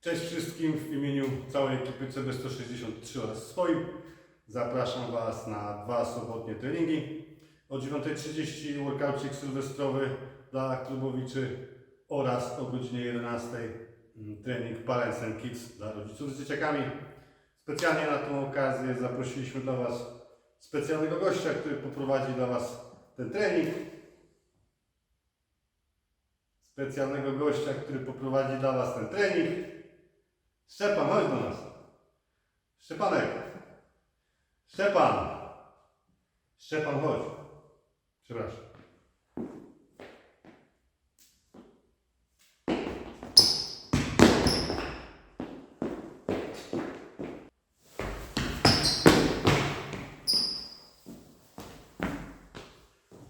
Cześć wszystkim w imieniu całej ekipy CB163 oraz swoim. Zapraszam Was na dwa sobotnie treningi. O 9.30 workoucik sylwestrowy dla klubowiczy oraz o godzinie 11.00 mm, trening Parents and Kids dla rodziców z dzieciakami. Specjalnie na tą okazję zaprosiliśmy dla Was specjalnego gościa, który poprowadzi dla Was ten trening. Specjalnego gościa, który poprowadzi dla Was ten trening. Szczepan, chodź do nas. Szczepanek. Szczepan. Szczepan, chodź. Przepraszam.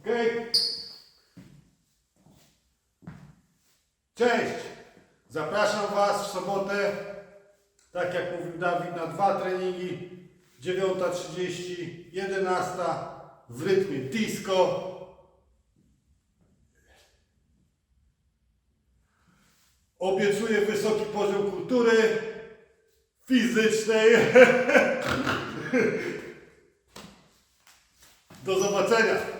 Okej. Cześć! Zapraszam Was w sobotę, tak jak mówił Dawid, na dwa treningi. 9.30, 11.00 w rytmie disco. Obiecuję wysoki poziom kultury fizycznej. Do zobaczenia.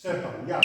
Saya.